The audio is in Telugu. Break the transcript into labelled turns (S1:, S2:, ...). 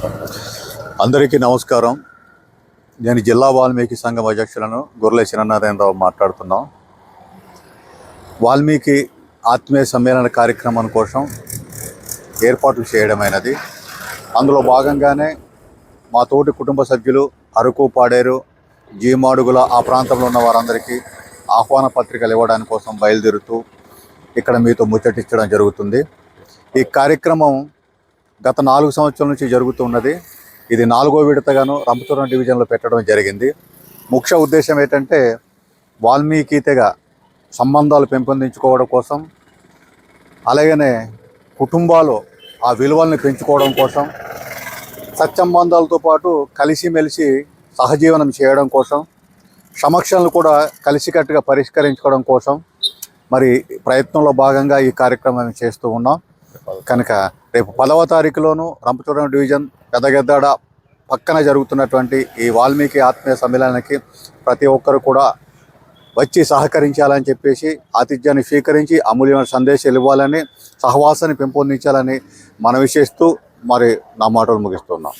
S1: అందరికీ నమస్కారం. నేను జిల్లా వాల్మీకి సంఘం అధ్యక్షులను గుర్లే చిన్ననారాయణరావు మాట్లాడుతున్నాం. వాల్మీకి ఆత్మీయ సమ్మేళన కార్యక్రమం కోసం ఏర్పాట్లు చేయడమైనది. అందులో భాగంగానే మా తోటి కుటుంబ సభ్యులు అరకు పాడేరు జీమాడుగుల ఆ ప్రాంతంలో ఉన్న వారందరికీ ఆహ్వాన పత్రికలు ఇవ్వడానికి కోసం బయలుదేరుతూ ఇక్కడ మీతో ముచ్చటించడం జరుగుతుంది. ఈ కార్యక్రమం గత నాలుగు సంవత్సరాల నుంచి జరుగుతూ ఉన్నది ఇది నాలుగో విడతగాను రంపచోరం డివిజన్లో పెట్టడం జరిగింది. ముఖ్య ఉద్దేశం ఏంటంటే వాల్మీకితేగా సంబంధాలు పెంపొందించుకోవడం కోసం అలాగనే కుటుంబాలు ఆ విలువల్ని పెంచుకోవడం కోసం సత్సంబంధాలతో పాటు కలిసిమెలిసి సహజీవనం చేయడం కోసం సమస్యలను కూడా కలిసికట్టుగా పరిష్కరించుకోవడం కోసం మరి ప్రయత్నంలో భాగంగా ఈ కార్యక్రమం చేస్తూ ఉన్నాం. కనుక రేపు పదవ తారీఖులోను రంపచోడవరం డివిజన్ పెద్దగెద్దాడ పక్కన జరుగుతున్నటువంటి ఈ వాల్మీకి ఆత్మీయ సమ్మేళనానికి ప్రతి ఒక్కరు కూడా వచ్చి సహకరించాలని చెప్పేసి ఆతిథ్యాన్ని స్వీకరించి అమూల్యమైన సందేశాలు ఇవ్వాలని సహవాసాన్ని పెంపొందించాలని మనవి చేస్తూ మరి నా మాటలు ముగిస్తున్నాం.